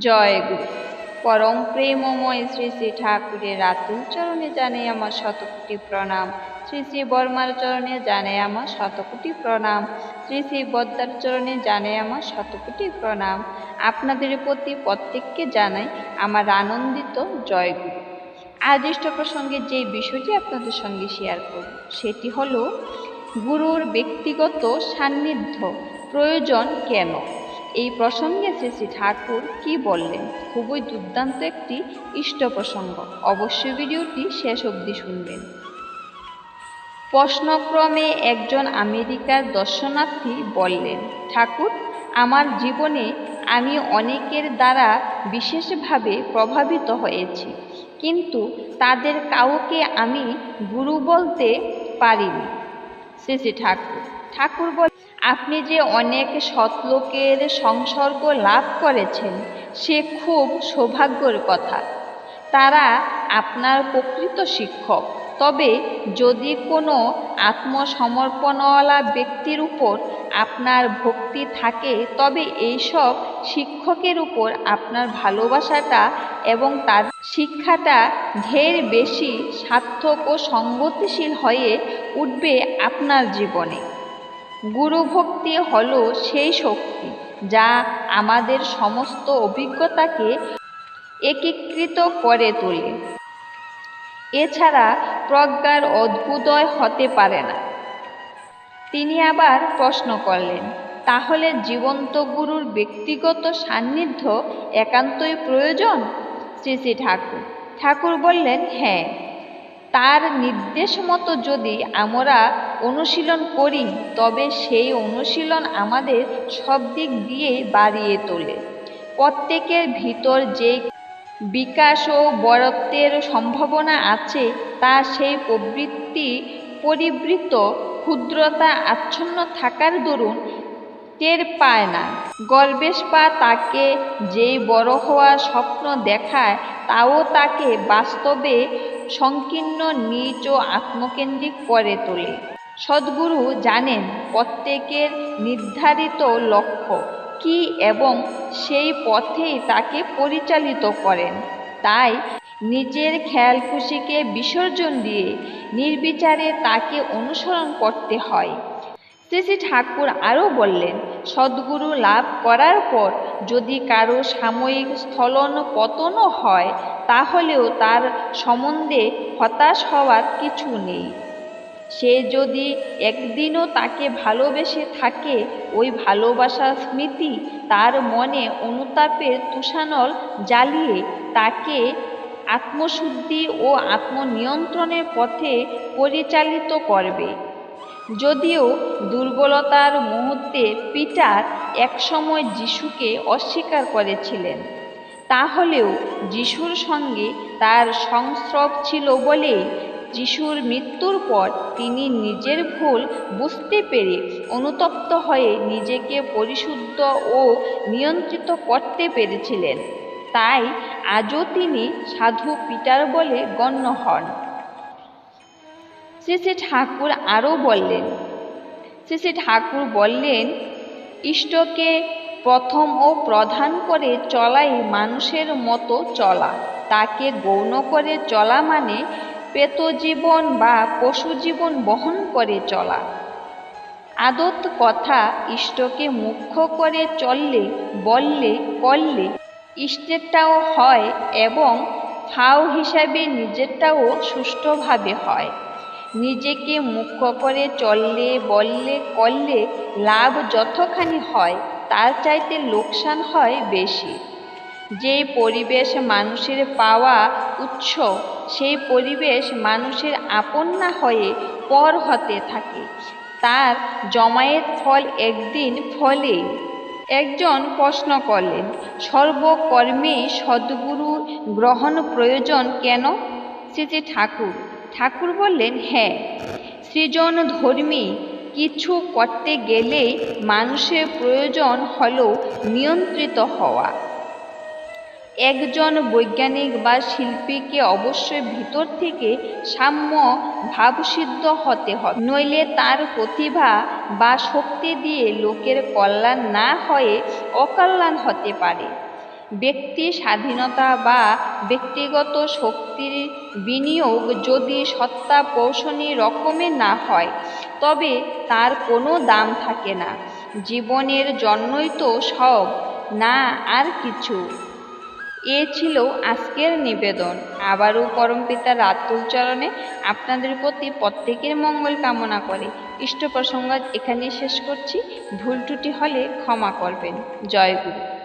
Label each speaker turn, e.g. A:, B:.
A: জয় গুরু পরম প্রেমময় শ্রী শ্রী ঠাকুরের রাতুল চরণে জানে আমার শতকোটি প্রণাম। শ্রী শ্রী বর্মার চরণে জানে আমার শতকোটি প্রণাম। শ্রী শ্রী বদ্দার চরণে জানাই আমার শতকোটি প্রণাম। আপনাদের প্রতি প্রত্যেককে জানাই আমার আনন্দিত জয় গুরু আজ প্রসঙ্গে যে বিষয়টি আপনাদের সঙ্গে শেয়ার করব, সেটি হলো, গুরুর ব্যক্তিগত সান্নিধ্য প্রয়োজন কেন? এই প্রসঙ্গে শ্রী ঠাকুর কি বললেন? খুবই দুর্দান্ত একটি ইষ্ট প্রসঙ্গ। অবশ্যই ভিডিওটি শেষ অবধি শুনবেন। প্রশ্নক্রমে একজন আমেরিকার দর্শনার্থী বললেন, ঠাকুর, আমার জীবনে আমি অনেকের দ্বারা বিশেষভাবে প্রভাবিত হয়েছি, কিন্তু তাদের কাউকে আমি গুরু বলতে পারিনি। শ্রী ঠাকুর। ঠাকুর বল আপনি যে অনেক সৎলোকের সংসর্গ লাভ করেছেন, সে খুব সৌভাগ্যের কথা। তারা আপনার প্রকৃত শিক্ষক। তবে যদি কোনো আত্মসমর্পণওয়ালা ব্যক্তির উপর আপনার ভক্তি থাকে, তবে এইসব শিক্ষকের উপর আপনার ভালোবাসাটা এবং তার শিক্ষাটা ঢের বেশি সার্থক ও সঙ্গতিশীল হয়ে উঠবে আপনার জীবনে। গুরুভক্তি হল সেই শক্তি যা আমাদের সমস্ত অভিজ্ঞতাকে একীকৃত করে তোলে। এছাড়া প্রজ্ঞার অদ্ভুদয় হতে পারে না। তিনি আবার প্রশ্ন করলেন, তাহলে জীবন্ত গুরুর ব্যক্তিগত সান্নিধ্য একান্তই প্রয়োজন? শ্রী শ্রী ঠাকুর। ঠাকুর বললেন হ্যাঁ। তার নির্দেশ মতো যদি আমরা অনুশীলন করি, তবে সেই অনুশীলন আমাদের সব দিক দিয়ে বাড়িয়ে তোলে। প্রত্যেকের ভিতর যে বিকাশ ও বরত্বের সম্ভাবনা আছে, তা সেই প্রবৃত্তি পরিবৃত ক্ষুদ্রতা আচ্ছন্ন থাকার দরুন টের পায় না। গর্বেশ পা তাকে যেই বড় হওয়ার স্বপ্ন দেখায়, তাও তাকে বাস্তবে সংকীর্ণ, নিচ ও আত্মকেন্দ্রিক করে তোলে। সদ্গুরু জানেন প্রত্যেকের নির্ধারিত লক্ষ্য কি এবং সেই পথেই তাকে পরিচালিত করেন। তাই নিজের খেয়াল খুশিকে বিসর্জন দিয়ে নির্বিচারে তাকে অনুসরণ করতে হয়। শ্রী শ্রী ঠাকুর আরও বললেন, সদ্গুরু লাভ করার পর যদি কারও সাময়িক স্থলন পতনও হয়, তাহলেও তার সম্বন্ধে হতাশ হওয়ার কিছু নেই। সে যদি একদিনও তাকে ভালোবেসে থাকে, ওই ভালোবাসার স্মৃতি তার মনে অনুতাপের তুষানল জ্বালিয়ে তাকে আত্মশুদ্ধি ও আত্মনিয়ন্ত্রণের পথে পরিচালিত করবে। যদিও দুর্বলতার মুহূর্তে পিটার একসময় যিশুকে অস্বীকার করেছিলেন, তাহলেও যিশুর সঙ্গে তার সংস্রব ছিল বলে যিশুর মৃত্যুর পর তিনি নিজের ভুল বুঝতে পেরে অনুতপ্ত হয়ে নিজেকে পরিশুদ্ধ ও নিয়ন্ত্রিত করতে পেরেছিলেন। তাই আজও তিনি সাধু পিটার বলে গণ্য হন। শ্রী শ্রী ঠাকুর আরও বললেন, শ্রী শ্রী ঠাকুর বললেন, ইষ্টকে প্রথম ও প্রধান করে চলাই মানুষের মতো চলা। তাকে গৌণ করে চলা মানে পেত জীবন বা পশু জীবন বহন করে চলা। আদত কথা, ইষ্টকে মুখ্য করে চললে, বললে, করলে ইষ্টেরটাও হয় এবং ফাও হিসাবে নিজেরটাও সুষ্ঠুভাবে হয়। নিজেকে মুখ্য করে চললে, বললে, করলে লাভ যতখানি হয়, তার চাইতে লোকসান হয় বেশি। যে পরিবেশ মানুষের পাওয়া উৎস সেই পরিবেশ মানুষের আপন না হয়ে পর হতে থাকে। তার জমায়েত ফল একদিন ফলে। একজন প্রশ্ন করলেন, সর্বকর্মে সদ্গুরু গ্রহণ প্রয়োজন কেন? শ্রী ঠাকুর ঠাকুর বললেন হ্যাঁ সৃজন ধর্মী কিছু করতে গেলে মানুষের প্রয়োজন হল নিয়ন্ত্রিত হওয়া। একজন বৈজ্ঞানিক বা শিল্পীকে অবশ্যই ভিতর থেকে সাম্য ভাবসিদ্ধ হতে হবে। নইলে তার প্রতিভা বা শক্তি দিয়ে লোকের কল্যাণ না হয়ে অকল্যাণ হতে পারে। ব্যক্তি স্বাধীনতা বা ব্যক্তিগত শক্তির বিনিয়োগ যদি সত্তা পৌষণী রকমের না হয়, তবে তার কোনো দাম থাকে না। জীবনের জন্যই তো সব, না আর কিছু। এ ছিল আজকের নিবেদন। আবারও পরমপিতার রাতুল চরণে আপনাদের প্রতি প্রত্যেকের মঙ্গল কামনা করে। ইষ্ট প্রসঙ্গ এখানেই শেষ করছি। ভুল ত্রুটি হলে ক্ষমা করবেন। জয় গুরু।